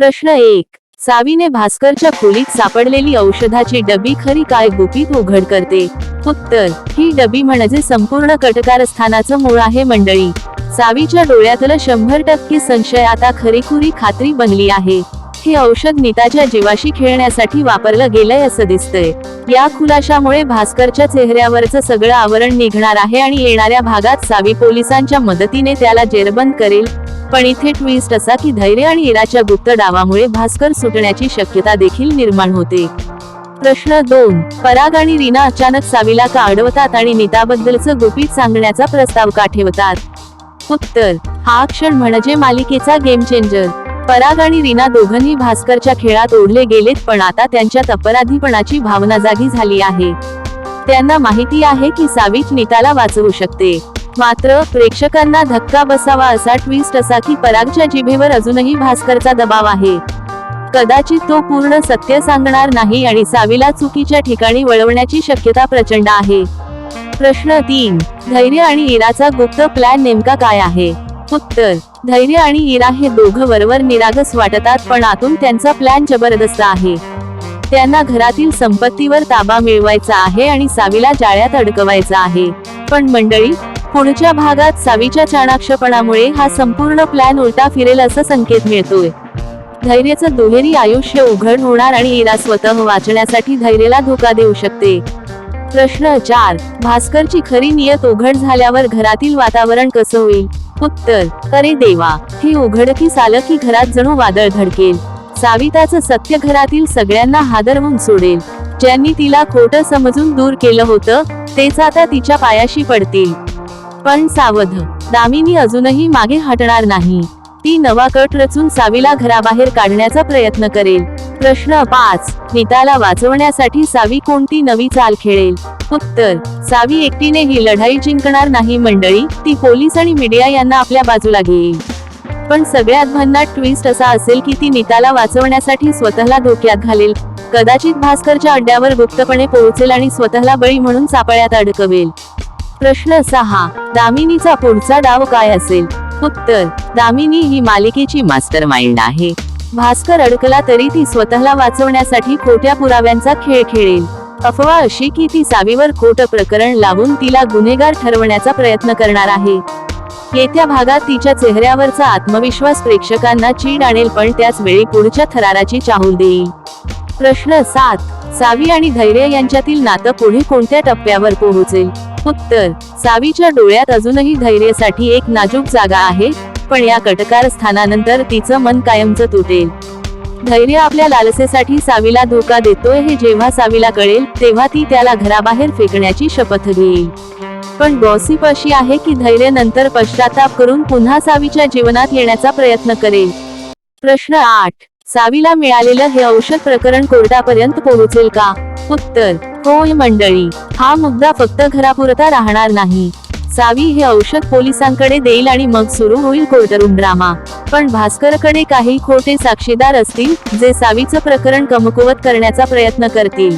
प्रश्न एक. सावीने भास्करच्या खोलीत सापडलेली औषधाची डबी खरी काय गुपित उघड करते? उत्तर ही डबी म्हणजे संपूर्ण कटकारस्थानाचं मूळ आहे मंडळी. सावीच्या डोळ्यातलं शंभर टक्के संशय आता खरीखुरी खात्री बनली आहे. हे औषध नीताच्या जीवाशी खेळण्यासाठी वापरलं गेलंय असं दिसतंय. या खुलाशामुळे भास्करच्या चेहऱ्यावरचं सगळं आवरण निघणार आहे आणि येणाऱ्या भागात सावी पोलिसांच्या मदतीने त्याला जेरबंद करेल. पण इथे ट्विस्ट असा की धैर्य आणि इराच्या गुप्त डावामुळे भास्कर सुटण्याची शक्यता देखील निर्माण होते. प्रश्न दोन. पराग आणि रीना अचानक सावीला का अडवतात आणि नीताबद्दलचं गुपित सांगण्याचा प्रस्ताव का ठेवतात? उत्तर. हा क्षण म्हणजे मालिकेचा गेम चेंजर पराग आणि रीना दोघंही भास्करच्या खेळात ओढले गेलेत पण आता त्यांच्यात अपराधीपणाची भावना जागी झाली आहे. त्यांना माहिती आहे की सावीच नीताला वाचवू शकते. मात्र प्रेक्षकांना धक्का बसावा असा ट्विस्ट असा की परागच्या जिभेवर अजूनही भास्करचा दबाव आहे. कदाचित तो पूर्ण सत्य सांगणार नाही आणि सावीला चुकीच्या ठिकाणी वळवण्याची शक्यता प्रचंड आहे. प्रश्न तीन धैर्य आणि इराचा गुप्त प्लॅन नेमका काय आहे? उत्तर धैर्य आणि इरा हे दोघं वरवर निरागस वाटतात पण आतून त्यांचा प्लॅन जबरदस्त आहे. त्यांना घरातील संपत्तीवर ताबा मिळवायचा आहे आणि सावीला जाळ्यात अडकवायचा आहे. पण मंडळी पुढच्या भागात सावीच्या चाणाक्षपणामुळे हा संपूर्ण प्लॅन उलटा फिरेल असं संकेत मिळतोय. धैर्याचं दुहेरी आयुष्य उघड होणार आणि इरा स्वतः वाचण्यासाठी धैर्याला धोका देऊ शकते. प्रश्न चार. भास्करची खरी नियत उघड झाल्यावर घरातील वातावरण कसं होईल? उत्तर अरे देवा हे उघडकीस आलं की घरात जणू वादळ धडकेल. साविताचं सत्य घरातील सगळ्यांना हादरवून सोडेल. ज्यांनी तिला खोटं समजून दूर केलं होतं तेच आता तिच्या पायाशी पडतील. पण सावध दामिनी अजूनही मागे हटणार नाही. ती नवा कट रचून सावीला घराबाहेर काढण्याचा प्रयत्न करेल. प्रश्न पाच. नीताला वाचवण्यासाठी सावी कोणती नवी चाल खेळेल? उत्तर सावी एकटीने ही लढाई जिंकणार नाही मंडळी ती पोलीस आणि मीडिया यांना आपल्या बाजूला घेईल. पण सगळ्यात भन्नाट ट्विस्ट असा असेल की ती नीताला वाचवण्यासाठी स्वतःला धोक्यात घालेल. कदाचित भास्करच्या अड्ड्यावर गुप्तपणे पोहोचेल आणि स्वतःला बळी म्हणून सापळ्यात अडकवेल. प्रश्न सहा. दामिनीचा पुढचा डाव काय असेल? उत्तर दामिनी ही मालिकेची मास्टर माइंड आहे. भास्कर अडकला तरी ती स्वतःला वाचवण्यासाठी खोट्या पुराव्यांचा खेळ खेळेल. अफवा अशी की ती सावीवर खोट प्रकरण लावून तिला गुन्हेगार ठरवण्याचा प्रयत्न करणार आहे. येत्या भागात तिच्या चेहऱ्यावरचा आत्मविश्वास प्रेक्षकांना चीड आणेल पण त्याच वेळी पुढच्या थराराची चाहूल देईल. प्रश्न सात. सावी आणि धैर्य यांच्यातील नातं पुढे कोणत्या टप्प्यावर पोहोचेल? उत्तर. सावीच्या डोळ्यात अजूनही धैर्यासाठी एक नाजूक जागा आहे. पण या कटकार स्थानानंतर तिचं मन कायमचं तुटेल. धैर्य आपल्या लालसेसाठी सावीला धोका देतोय हे जेव्हा सावीला कळेल तेव्हा ती त्याला घराबाहेर फेकण्याची शपथ घेईल. पण गॉसिप अशी आहे की धैर्य नंतर पश्चाताप करून पुन्हा सावीच्या जीवनात येण्याचा प्रयत्न करेल. प्रश्न आठ. सावीला मिळालेलं हे औषध प्रकरण कोर्टापर्यंत पोहोचेल का? उत्तर. होय मंडळी हा मुद्दा फक्त घरापुरता राहणार नाही. सावी हे औषध पोलिसांकडे देईल आणि मग सुरू होईल कोर्टरूम ड्रामा. पण भास्करकडे काही खोटे साक्षीदार असतील जे सावीचं प्रकरण कमकुवत करण्याचा प्रयत्न करतील.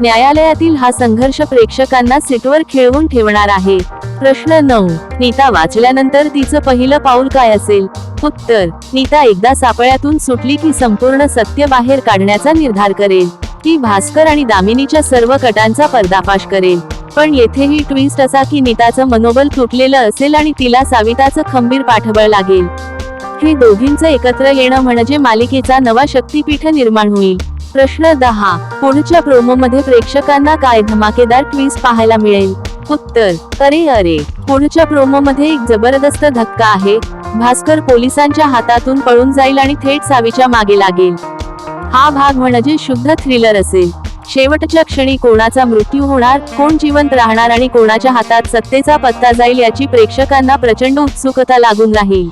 न्यायालयातील हा संघर्ष प्रेक्षकांना सीटवर खेळवून ठेवणार आहे. प्रश्न नऊ. नीता वाचल्यानंतर तिचं पहिलं पाऊल काय असेल? उत्तर. नीता एकदा सापळ्यातून सुटली की संपूर्ण सत्य बाहेर काढण्याचा निर्धार करेल. की भास्कर आणि दामिनीच्या सर्व कटांचा पर्दाफाश करेल. पण येथेही ट्विस्ट असा की नीताचं मनोबल तुटलेलं असेल आणि तिला साविताचं खंबीर पाठबळ लागेल. हे दोघींचं एकत्र येणं म्हणजे मालिकेचा नवा शक्तीपीठ निर्माण होईल. प्रश्न दहा. पुढच्या प्रोमो मध्ये प्रेक्षकांना काय धमाकेदार ट्विस्ट पाहायला मिळेल? उत्तर. अरे अरे. पुढच्या प्रोमो मध्ये एक जबरदस्त धक्का आहे. भास्कर पोलिसांच्या हातातून पळून जाईल आणि थेट सावीच्या मागे लागेल. हा भाग म्हणजे शुद्ध थ्रिलर असेल. शेवटच्या क्षणी कोणाचा मृत्यू होणार कोण जिवंत राहणार आणि कोणाच्या हातात सत्तेचा पत्ता जाईल याची प्रेक्षकांना प्रचंड उत्सुकता लागून राहील.